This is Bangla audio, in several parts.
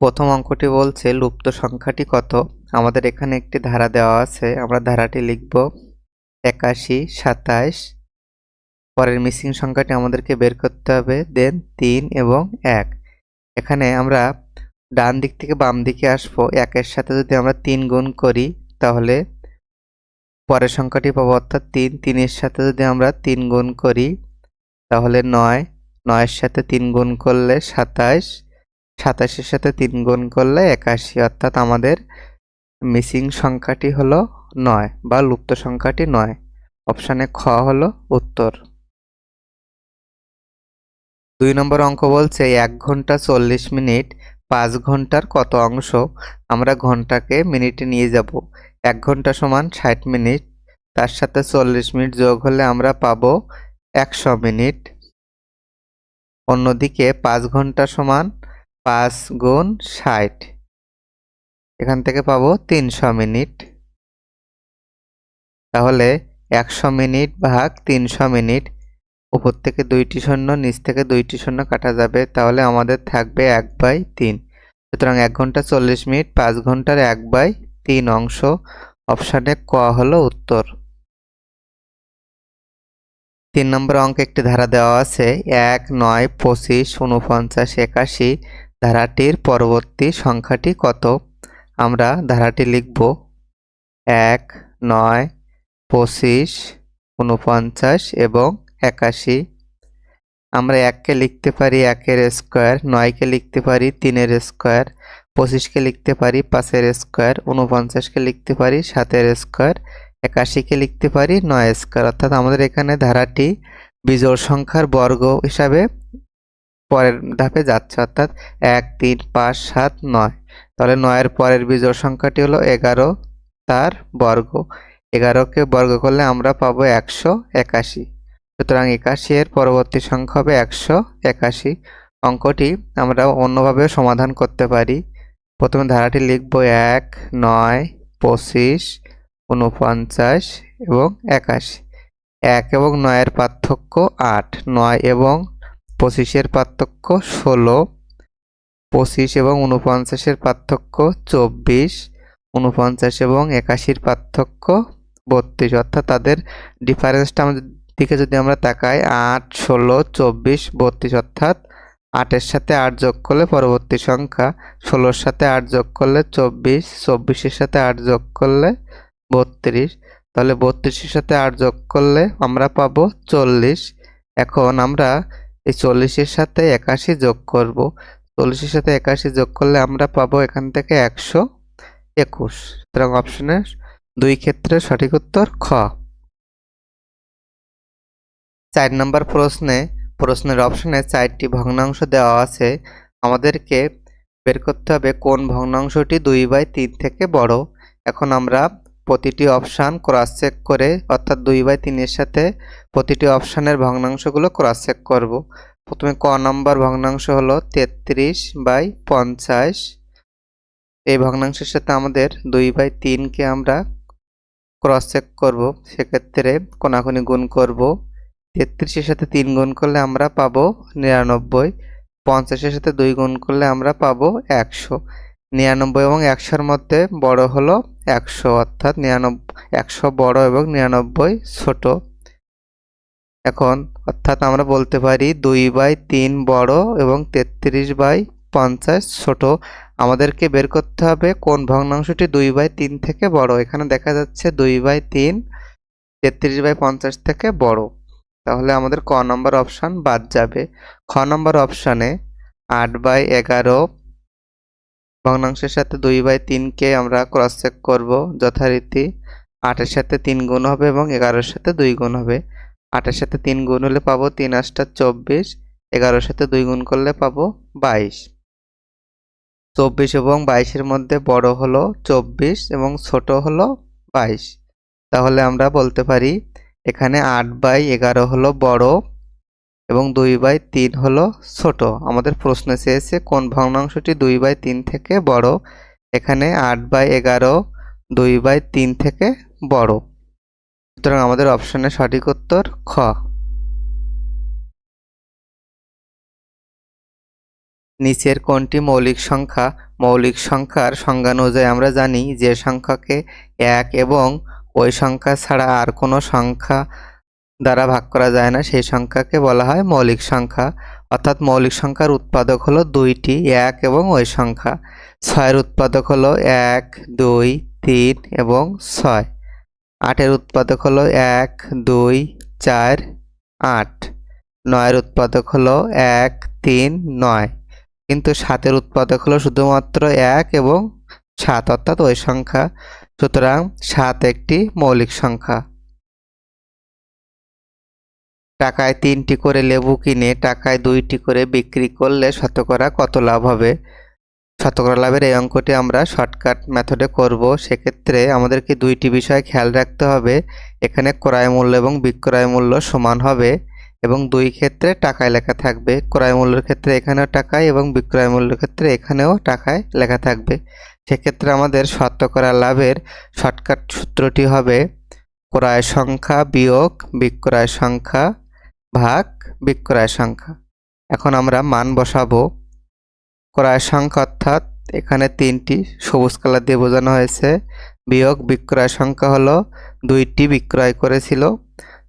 প্রথম অঙ্কটি বলছে, লুপ্ত সংখ্যাটি কত? আমাদের এখানে একটি ধারা দেওয়া আছে, আমরা ধারাটি লিখব একাশি সাতাশ পরের মিসিং সংখ্যাটি আমাদেরকে বের করতে হবে দেন তিন এবং এক। এখানে আমরা ডান দিক থেকে বাম দিকে আসব, একের সাথে যদি আমরা তিন গুণ করি, তাহলে পরের সংখ্যাটি পাবো, অর্থাৎ তিন, তিনের সাথে যদি আমরা তিন গুণ করি, তাহলে নয়। নয়ের সাথে তিন গুণ করলে সাতাশ সাতাশের সাথে তিন গুণ করলে একাশি, অর্থাৎ আমাদের মিসিং সংখ্যাটি হলো নয় বা লুপ্ত সংখ্যাটি নয়। অপশানে খ হলো উত্তর। দুই নম্বর অঙ্ক বলছে, এক ঘণ্টা চল্লিশ মিনিট পাঁচ ঘণ্টার কত অংশ? আমরা ঘন্টাকে মিনিটে নিয়ে যাব। এক ঘণ্টা সমান ষাট মিনিট, তার সাথে চল্লিশ মিনিট যোগ হলে আমরা পাবো একশো মিনিট। অন্যদিকে পাঁচ ঘণ্টা সমান পাঁচ গুণ ষাট। এখান থেকে পাবো তিনশো মিনিট। তাহলে একশো মিনিট ভাগ তিনশো মিনিট। উপর থেকে দুইটি শূন্য, নিচ থেকে দুইটি শূন্য কাটা যাবে। তাহলে আমাদের থাকবে এক বাই তিন। সুতরাং এক ঘণ্টা চল্লিশ মিনিট, পাঁচ ঘণ্টার এক বাই তিন অংশ। অপশানে ক হলো উত্তর। তিন নম্বর অঙ্কে একটি ধারা দেওয়া আছে, এক, নয়, পঁচিশ উনপঞ্চাশ একাশি ধারাটির পরবর্তী সংখ্যাটি কত? আমরা ধারাটি লিখব এক, নয়, পঁচিশ উনপঞ্চাশ এবং একাশি। আমরা এককে লিখতে পারি একের স্কোয়ার, নয়কে লিখতে পারি তিনের স্কোয়ার, পঁচিশকে লিখতে পারি পাঁচের স্কোয়ার উনপঞ্চাশকে লিখতে পারি সাতের স্কোয়ার, একাশিকে লিখতে পারি নয় স্কোয়ার। অর্থাৎ আমাদের এখানে ধারাটি বিজোড় সংখ্যার বর্গ হিসাবে পরের ধাপে যাচ্ছে, অর্থাৎ এক, তিন, পাঁচ, সাত, নয়। তাহলে নয়ের পরের বিজোড় সংখ্যাটি হলো এগারো তার বর্গ। এগারোকে বর্গ করলে আমরা পাবো একশো একাশি। সুতরাং একাশি এর পরবর্তী সংখ্যা হবে একশো একাশি। অঙ্কটি আমরা অন্যভাবে সমাধান করতে পারি। প্রথমে ধারাটি লিখব এক, নয়, পঁচিশ উনপঞ্চাশ এবং একাশি। এক এবং নয়ের পার্থক্য আট। নয় এবং পঁচিশের পার্থক্য ষোলো, পঁচিশ এবং উনপঞ্চাশের পার্থক্য চব্বিশ উনপঞ্চাশ এবং একাশির পার্থক্য বত্রিশ। অর্থাৎ তাদের ডিফারেন্সটা আমাদের দিকে যদি আমরা তাকাই, আট, ষোলো, চব্বিশ, বত্রিশ। অর্থাৎ আটের সাথে আট যোগ করলে পরবর্তী সংখ্যা, ষোলোর সাথে আট যোগ করলে চব্বিশ, চব্বিশের সাথে আট যোগ করলে বত্রিশ। তাহলে বত্রিশের সাথে আট যোগ করলে আমরা পাবো চল্লিশ। এখন আমরা এই চল্লিশের সাথে একাশি যোগ করব। চল্লিশের সাথে একাশি যোগ করলে আমরা পাবো এখান থেকে একশো একুশ। সুতরাং অপশনের দুই ক্ষেত্রে সঠিক উত্তর খ। চার নম্বর প্রশ্নে, প্রশ্নের অপশনে চারটি ভগ্নাংশ দেওয়া আছে। আমাদেরকে বের করতে হবে কোন ভগ্নাংশটি দুই বাই তিন থেকে বড়। এখন আমরা প্রতিটি অপশান ক্রস চেক করে, অর্থাৎ দুই বাই তিনের সাথে প্রতিটি অপশানের ভগ্নাংশগুলো ক্রস চেক করব। প্রথমে ক নম্বর ভগ্নাংশ হলো তেত্রিশ বাই পঞ্চাশ। এই ভগ্নাংশের সাথে আমাদের দুই বাই তিনকে আমরা ক্রস চেক করব। সেক্ষেত্রে কোনাকুনি গুণ করব। তেত্রিশের সাথে তিন গুণ করলে আমরা পাবো নিরানব্বই। পঞ্চাশের সাথে দুই গুণ করলে আমরা পাবো একশো। নিরানব্বই এবং একশোর মধ্যে বড় হলো একশো অর্থাৎ নিরানব্বই একশো বড় এবং নিরানব্বই ছোট। এখন অর্থাৎ আমরা বলতে পারি দুই বাই তিন বড় এবং তেত্রিশ বাই পঞ্চাশ ছোট। আমাদেরকে বের করতে হবে কোন ভগ্নাংশটি দুই বাই তিন থেকে বড়। এখানে দেখা যাচ্ছে দুই বাই তিন, তেত্রিশ বাই পঞ্চাশ থেকে বড়। তাহলে আমাদের ক নম্বর অপশান বাদ যাবে। খ নম্বর অপশানে আট বাই এগারো ভগ্নাংশের সাথে দুই বাই তিনকে আমরা ক্রস চেক করব। যথারীতি আটের সাথে তিন গুণ হবে এবং এগারোর সাথে দুই গুণ হবে। আটের সাথে তিন গুণ হলে পাবো তিন আটটা চব্বিশ। এগারোর সাথে দুই গুণ করলে পাবো বাইশ। চব্বিশ এবং বাইশের মধ্যে বড় হলো চব্বিশ এবং ছোট হলো বাইশ। তাহলে আমরা বলতে পারি, এখানে আট বাই এগারো হলো বড়। এবং দুই বাই তিন হলো ছোট। আমাদের প্রশ্নে চেয়েছে কোন ভগ্নাংশটি দুই বাই তিন থেকে বড়? এখানে আট বাই এগারো, দুই বাই তিন থেকে বড়। সুতরাং আমাদের অপশনের সঠিক উত্তর খ। নিচের কোনটি মৌলিক সংখ্যা? মৌলিক সংখ্যার সংজ্ঞা অনুযায়ী আমরা জানি যে সংখ্যাকে এক এবং ওই সংখ্যা ছাড়া আর কোনো সংখ্যা দ্বারা ভাগ করা যায় না। সেই সংখ্যাকে বলা হয় মৌলিক সংখ্যা। অর্থাৎ মৌলিক সংখ্যার উৎপাদক হলো দুইটি, এক এবং ওই সংখ্যা। ছয়ের উৎপাদক হলো এক, দুই, তিন এবং ছয়। আটের উৎপাদক হলো এক, দুই, চার, আট। নয়ের উৎপাদক হলো এক, তিন, নয়। কিন্তু সাতের উৎপাদক হলো শুধুমাত্র এক এবং সাত, অর্থাৎ ওই সংখ্যা। সুতরাং সাত একটি মৌলিক সংখ্যা। টাকায় তিনটি করে লেবু কিনে টাকায় দুইটি করে বিক্রি করলে শতকরা কত লাভ হবে? শতকরা লাভের এই অঙ্কটি আমরা শর্টকাট মেথডে করব। সেক্ষেত্রে আমাদেরকে দুইটি বিষয় খেয়াল রাখতে হবে। এখানে ক্রয় মূল্য এবং বিক্রয় মূল্য সমান হবে এবং দুই ক্ষেত্রে টাকায় লেখা থাকবে। ক্রয় মূল্যের ক্ষেত্রে এখানেও টাকায় এবং বিক্রয় মূল্যের ক্ষেত্রে এখানেও টাকায় লেখা থাকবে। সেক্ষেত্রে আমাদের শতকরা লাভের শর্টকাট সূত্রটি হবে ক্রয় সংখ্যা বিয়োগ বিক্রয় সংখ্যা ভাগ বিক্রয় সংখ্যা। এখন আমরা মান বসাবো। ক্রয় সংখ্যা অর্থাৎ এখানে তিনটি সবুজ কালার দিয়ে বোঝানো হয়েছে। বিয়োগ বিক্রয় সংখ্যা হলো দুইটি বিক্রয় করেছিল।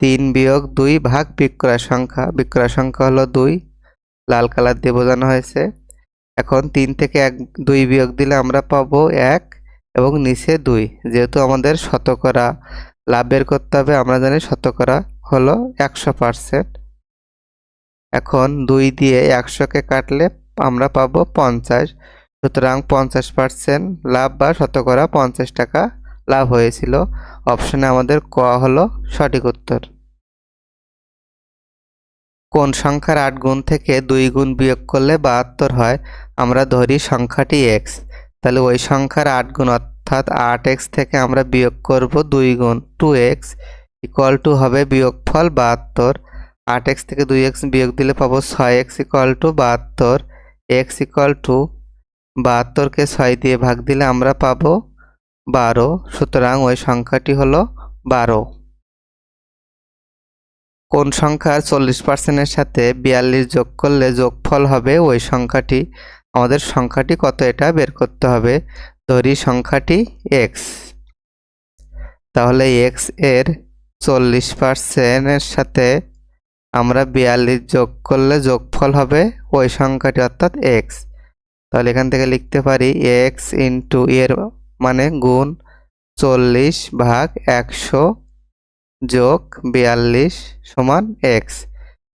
তিন বিয়োগ দুই ভাগ বিক্রয় সংখ্যা। বিক্রয় সংখ্যা হলো দুই, লাল কালার দিয়ে বোঝানো হয়েছে। এখন তিন থেকে এক, দুই বিয়োগ দিলে আমরা পাবো এক এবং নিচে দুই। যেহেতু আমাদের শতকরা লাভ বের করতে হবে, আমরা জানি শতকরা হলো একশো পার্সেন্ট। এখন দুই দিয়ে একশোকে কাটলে আমরা পাবো পঞ্চাশ। সুতরাং পঞ্চাশ পার্সেন্ট লাভ বা শতকরা পঞ্চাশ টাকা লাভ হয়েছিল। অপশনে আমাদের ক হলো সঠিক উত্তর। কোন সংখ্যার আট গুণ থেকে দুই গুণ বিয়োগ করলে বাহাত্তর হয়? আমরা ধরি সংখ্যাটি এক্স তাহলে ওই সংখ্যার আট গুণ অর্থাৎ আট এক্স থেকে আমরা বিয়োগ করব দুই গুণ টু এক্স ইকুয়াল টু হবে বিয়োগফল বাহাত্তর। আট এক্স থেকে দুই এক্স বিয়োগ দিলে পাবো ছয় এক্স ইকুয়াল টু বাহাত্তর। এক্স ইকুয়াল টু বাহাত্তরকে ছয় দিয়ে ভাগ দিলে আমরা পাবো বারো। সুতরাং ওই সংখ্যাটি হলো বারো। কোন সংখ্যার চল্লিশ পার্সেন্টের সাথে বিয়াল্লিশ যোগ করলে যোগফল হবে ওই সংখ্যাটি। আমাদের সংখ্যাটি কত এটা বের করতে হবে। ধরি সংখ্যাটি এক্স। তাহলে এক্সের চল্লিশ পার্সেন্টের সাথে আমরা বিয়াল্লিশ যোগ করলে যোগফল হবে ওই সংখ্যাটি অর্থাৎ এক্স তাহলে এখান থেকে লিখতে পারি এক্স ইন্টু এর মানে গুণ চল্লিশ ভাগ একশো যোগ বিয়াল্লিশ সমান এক্স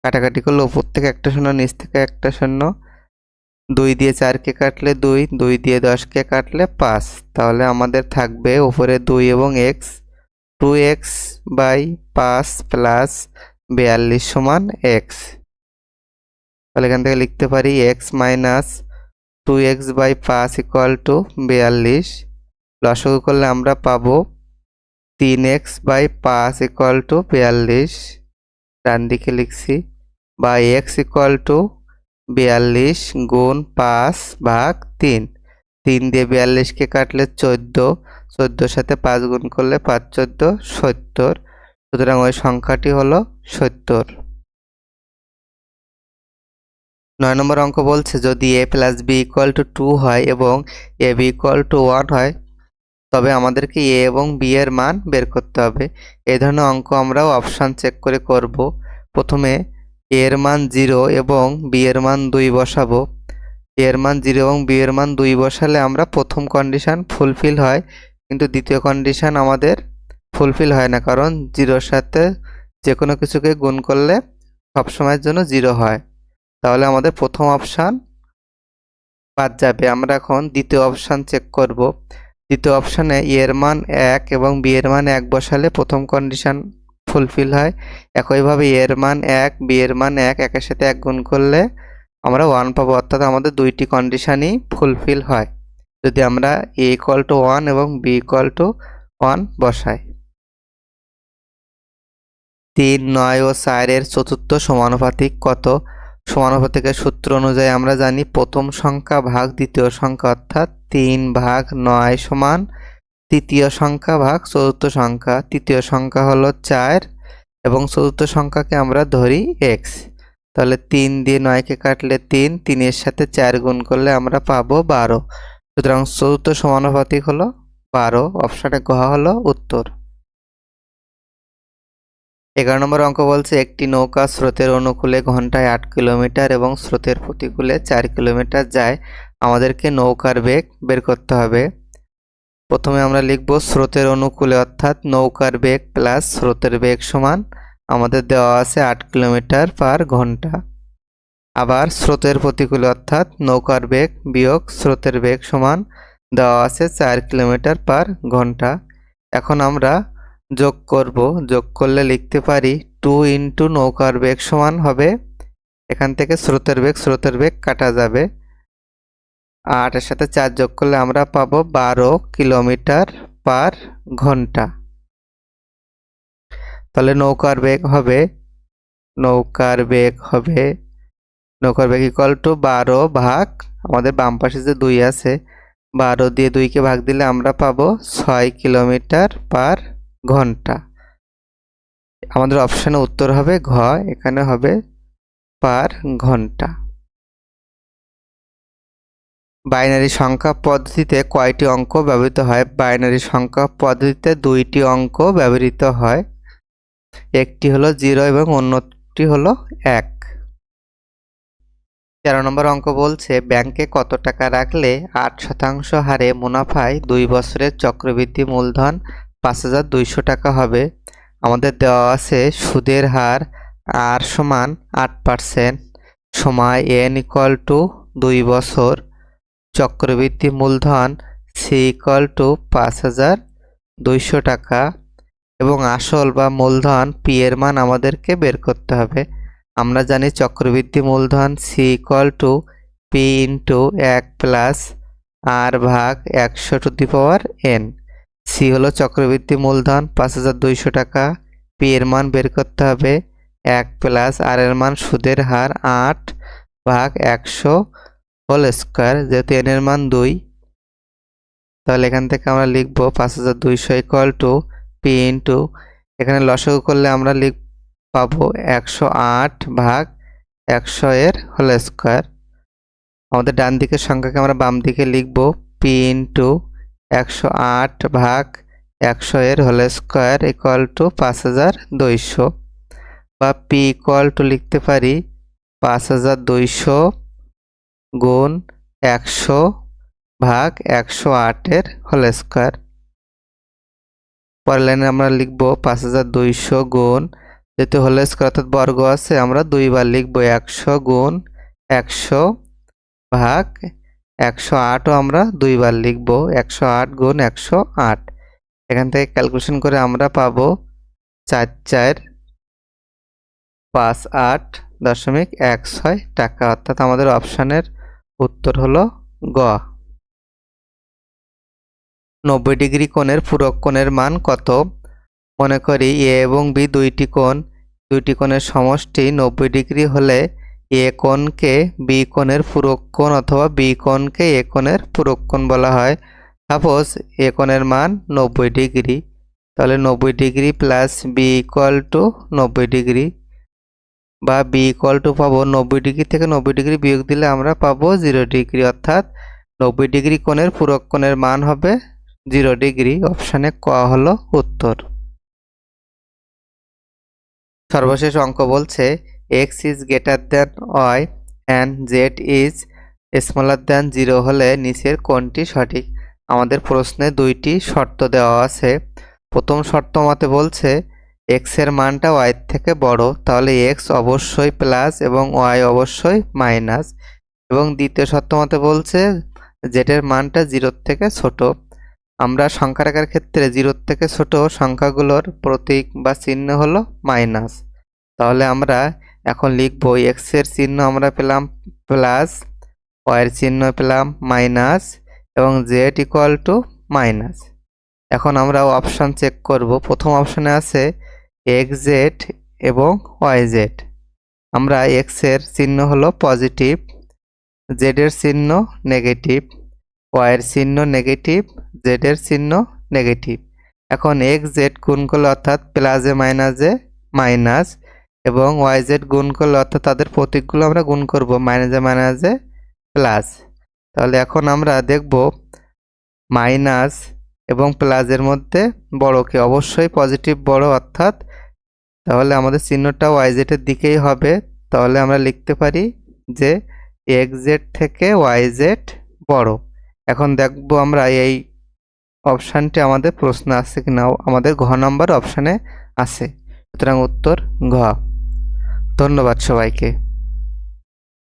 কাটাকাটি করলে উপর থেকে একটা শূন্য, নিচ থেকে একটা শূন্য। দুই দিয়ে চারকে কাটলে দুই দুই দিয়ে দশকে কাটলে পাঁচ। তাহলে আমাদের থাকবে উপরে দুই এবং এক্স টু এক্স বাই পাঁচ প্লাস বিয়াল্লিশ সমান এক্স। তাহলে এখান থেকে লিখতে পারি x minus two x by পাঁচ ইকুয়াল টু বিয়াল্লিশ। লসগু করলে আমরা পাবো তিন এক্স বাই পাঁচ ইকুয়াল টু বিয়াল্লিশ। ডান দিকে লিখছি বা এক্স ইকুয়াল টু বিয়াল্লিশ গুণ পাঁচ ভাগ তিন। তিন দিয়ে বিয়াল্লিশকে কাটলে চোদ্দ চোদ্দোর সাথে পাঁচ গুণ করলে পাঁচ চোদ্দ, সত্তর। সুতরাং ওই সংখ্যাটি হলো সত্তর। নয় নম্বর অঙ্ক বলছে, যদি a plus b equal to two হয় এবং a b equal to one হয়, তবে আমাদেরকে এ এবং বি এর মান বের করতে হবে। এই ধরনের অঙ্ক আমরাও অপশান চেক করে করব। প্রথমে এ এর মান জিরো এবং বি এর মান দুই বসাবো। এ এর মান জিরো এবং বি এর মান দুই বসালে আমরা প্রথম কন্ডিশন ফুলফিল হয়। কিন্তু দ্বিতীয় কন্ডিশন আমাদের ফুলফিল হয় না, কারণ জিরোর সাথে যে কোনো কিছুকে গুণ করলে সবসময়ের জন্য জিরো হয়। তাহলে আমাদের প্রথম অপশান বাদ যাবে। আমরা এখন দ্বিতীয় অপশান চেক করব। দ্বিতীয় অপশানে এর মান এক এবং বি এর মান এক বসালে প্রথম কন্ডিশান ফুলফিল হয়। একইভাবে এর মান এক বি এর মান এক, একের সাথে এক গুণ করলে আমরা ওয়ান পাবো। অর্থাৎ আমাদের দুইটি কন্ডিশানই ফুলফিল হয়। যদি আমরা এ ইকুয়াল টু ওয়ান এবং বি ইকুয়াল টু ওয়ান বসাই, তিন, নয় ও চারের চতুর্থ সমানুপাতিক কত? সমানুপাতিকের সূত্র অনুযায়ী আমরা জানি প্রথম সংখ্যা ভাগ দ্বিতীয় সংখ্যা, অর্থাৎ তিন ভাগ নয় সমান তৃতীয় সংখ্যা ভাগ চতুর্থ সংখ্যা। তৃতীয় সংখ্যা হলো চার এবং চতুর্থ সংখ্যাকে আমরা ধরি এক্স তাহলে তিন দিয়ে নয়কে কাটলে তিন, তিনের সাথে চার গুণ করলে আমরা পাবো বারো। সুতরাং চতুর্থ সমানুপাতিক হলো বারো, অপশানে গ হলো উত্তর। এগারো নম্বর অঙ্ক বলছে, একটি নৌকা স্রোতের অনুকূলে ঘন্টায় আট কিলোমিটার এবং স্রোতের প্রতিকূলে চার কিলোমিটার যায়। আমাদেরকে নৌকার বেগ বের করতে হবে। প্রথমে আমরা লিখব স্রোতের অনুকূলে, অর্থাৎ নৌকার বেগ প্লাস স্রোতের বেগ সমান। আমাদের দেওয়া আছে আট কিলোমিটার পার ঘণ্টা। আবার স্রোতের প্রতিকূলে অর্থাৎ নৌকার বেগ বিয়োগ স্রোতের বেগ সমান দেওয়া আছে চার কিলোমিটার পার ঘণ্টা। এখন আমরা যোগ করব, যোগ করলে লিখতে পারি টু ইন্টু নৌকার বেগ সমান হবে, এখান থেকে স্রোতের বেগ স্রোতের বেগ কাটা যাবে। আটের সাথে চার যোগ করলে আমরা পাবো বারো কিলোমিটার পার ঘণ্টা। তাহলে নৌকার বেগ হবে, নৌকার বেগ হবে নৌকার ইকুয়াল টু বারো ভাগ, আমাদের বাম পাশে যে দুই আছে, বারো দিয়ে দুইকে ভাগ দিলে আমরা পাবো ছয় কিলোমিটার পার ঘণ্টা। আমাদের অপশানে উত্তর হবে ঘ, এখানে হবে পার ঘণ্টা। বাইনারি সংখ্যা পদ্ধতিতে কয়টি অঙ্ক ব্যবহৃত হয়? বাইনারি সংখ্যা পদ্ধতিতে দুইটি অঙ্ক ব্যবহৃত হয়। একটি হলো জিরো এবং অন্যটি হলো এক। তেরো নম্বর অঙ্ক বলছে, ব্যাংকে কত টাকা রাখলে আট শতাংশ হারে মুনাফায় দুই বছরের চক্রবৃদ্ধি মূলধন পাঁচ হাজার দুইশো টাকা হবে। আমাদের দেওয়া আছে সুদের হার আর সমান আট পার্সেন্ট সময় এন ইকুয়াল টু দুই বছর। চক্রবৃদ্ধি মূলধন সি ইকুয়াল টু পাঁচ হাজার দুইশো টাকা এবং আসল বা মূলধন পি এর মান আমাদেরকে বের করতে হবে। আমরা জানি চক্রবৃদ্ধি মূলধন c equal to p into এক প্লাস আর ভাগ একশো to the power n c হলো চক্রবৃদ্ধি মূলধন, পাঁচ হাজার দুইশো টাকা। পি এর মান বের করতে হবে, এক প্লাস আর এর মান সুদের হার আট ভাগ একশো হোল স্কোয়ার যেহেতু এন এর মান দুই। তাহলে এখান থেকে আমরা লিখব পাঁচ হাজার দুইশো ইকুয়াল টু পি ইন্টু এখানে লসগু করলে আমরা লিখ পাবো একশো আট ভাগ একশো এর হোল স্কোয়ার। আমাদের ডান দিকের সংখ্যাকে আমরা বাম দিকে লিখব পি ইন্টু একশো আট ভাগ একশো এর হোল স্কোয়ার ইকুয়াল টু পাঁচ হাজার দুইশো বা পি ইকুয়াল টু লিখতে পারি পাঁচ হাজার দুইশো গুণ একশো ভাগ একশো আটের হোল স্কোয়ার। পরের লাইনে আমরা লিখব পাঁচ হাজার দুইশো গুণ যেহেতু হোল স্কোয়ার অর্থাৎ বর্গ আছে, আমরা দুইবার লিখব একশো গুণ একশো ভাগ একশো আটও আমরা দুইবার লিখব একশো আট গুণ একশো আট। এখান থেকে ক্যালকুলেশন করে আমরা পাবো চার চার পাঁচ আট দশমিক এক ছয় টাকা। অর্থাৎ আমাদের অপশানের উত্তর হলো গ। নব্বই ডিগ্রি কোণের পূরক কোণের মান কত? মনে করি এ এবং বি দুইটি কোণ, দুইটি কোণের সমষ্টি নব্বই ডিগ্রি হলে এ কোণকে বি কোণের কোণ অথবা বি কোণকে এ কোণের কোণ বলা হয়। সাপোজ এ কোণের মান নব্বই ডিগ্রি, তাহলে নব্বই degree plus b equal to নব্বই ডিগ্রি বা বি ইকুয়াল টু পাবো নব্বই ডিগ্রি থেকে নব্বই ডিগ্রি বিয়োগ দিলে আমরা পাবো জিরো ডিগ্রি, অর্থাৎ নব্বই ডিগ্রি কোণের কোণের মান হবে জিরো ডিগ্রি। অপশানে ক হলো উত্তর। সর্বশেষ অঙ্ক বলছে x is greater than y and z is smaller than zero হলে নিচের কোনটি সঠিক? আমাদের প্রশ্নে দুইটি শর্ত দেওয়া আছে। প্রথম শর্ত মতে বলছে এক্সের মানটা ওয়াই থেকে বড়, তাহলে এক্স অবশ্যই প্লাস এবং ওয়াই অবশ্যই মাইনাস এবং দ্বিতীয় শর্ত মতে বলছে জেডের মানটা জিরোর থেকে ছোট। আমরা সংখ্যা রাখার ক্ষেত্রে জিরোর থেকে ছোট সংখ্যাগুলোর প্রতীক বা চিহ্ন হলো মাইনাস। তাহলে আমরা এখন লিখব এক্সের চিহ্ন আমরা পেলাম প্লাস ওয়াইয়ের চিহ্ন পেলাম মাইনাস এবং জেড ইকুয়াল টু মাইনাস। এখন আমরা অপশান চেক করব। প্রথম অপশানে আছে এক্স জেড এবং ওয়াই জেড আমরা এক্সের চিহ্ন হলো পজিটিভ জেডের চিহ্ন নেগেটিভ ওয়াইয়ের চিহ্ন নেগেটিভ জেডের চিহ্ন নেগেটিভ এখন এক্স জেড গুণ করলে অর্থাৎ প্লাসে মাইনাসে মাইনাস এবং ওয়াই জেড গুণ করলে অর্থাৎ তাদের প্রতীকগুলো আমরা গুণ করব মাইনাসে মাইনাসে প্লাস তাহলে এখন আমরা দেখব মাইনাস এবং প্লাসের মধ্যে বড় কি? অবশ্যই পজিটিভ বড় অর্থাৎ, তাহলে আমাদের চিহ্নটা ওয়াই জেডের দিকেই হবে। তাহলে আমরা লিখতে পারি যে এক্স জেড থেকে ওয়াই জেড বড়। এখন দেখব আমরা এই অপশানটি আমাদের প্রশ্ন আছে কি না, আমাদের ঘ নম্বর অপশানে আছে। সুতরাং উত্তর ঘ। ধন্যবাদ সবাইকে।